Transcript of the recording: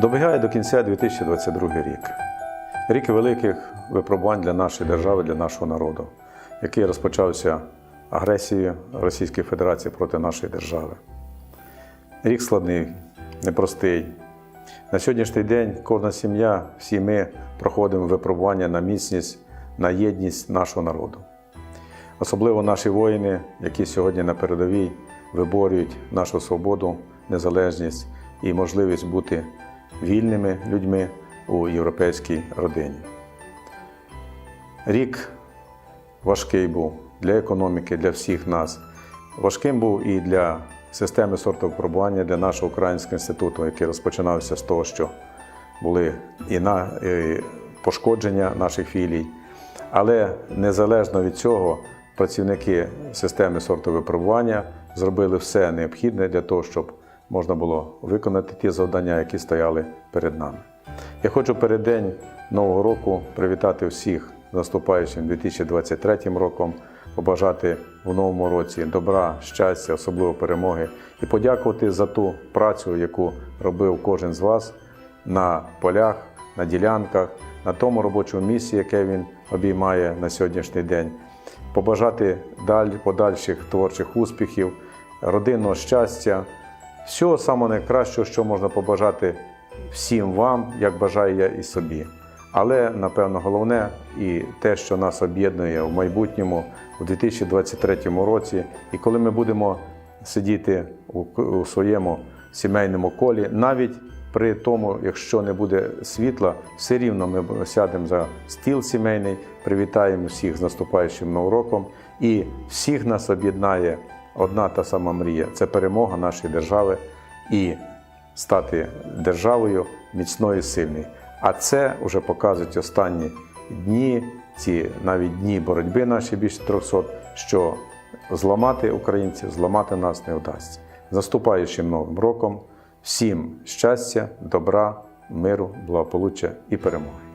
Добігає до кінця 2022 рік. Рік великих випробувань для нашої держави, для нашого народу, який розпочався агресією Російської Федерації проти нашої держави. Рік складний, непростий. На сьогоднішній день кожна сім'я, всі ми проходимо випробування на міцність, на єдність нашого народу. Особливо наші воїни, які сьогодні на передовій виборюють нашу свободу, незалежність і можливість бути вільними людьми у європейській родині. Рік важкий був для економіки, для всіх нас. Важким був і для системи сортовипробування, для нашого українського інституту, який розпочинався з того, що були і на і пошкодження наших філій. Але незалежно від цього, працівники системи сортовипробування зробили все необхідне для того, щоб можна було виконати ті завдання, які стояли перед нами. Я хочу перед день Нового року привітати всіх з наступаючим 2023 роком, побажати в новому році добра, щастя, особливо перемоги і подякувати за ту працю, яку робив кожен з вас на полях, на ділянках, на тому робочому місці, яке він обіймає на сьогоднішній день. Побажати подальших творчих успіхів, родинного щастя, всього самого найкращого, що можна побажати всім вам, як бажаю я і собі. Але напевно головне і те, що нас об'єднує в майбутньому, у 2023 році, і коли ми будемо сидіти у, своєму сімейному колі, навіть при тому, якщо не буде світла, все рівно ми сядемо за стіл сімейний, привітаємо всіх з наступаючим роком, і всіх нас об'єднає одна та сама мрія це перемога нашої держави і стати державою міцною і сильною. А це вже показують останні дні, ці навіть дні боротьби наші більше 300, що зламати українців, зламати нас не вдасться. З Наступаючим новим роком всім щастя, добра, миру, благополуччя і перемоги.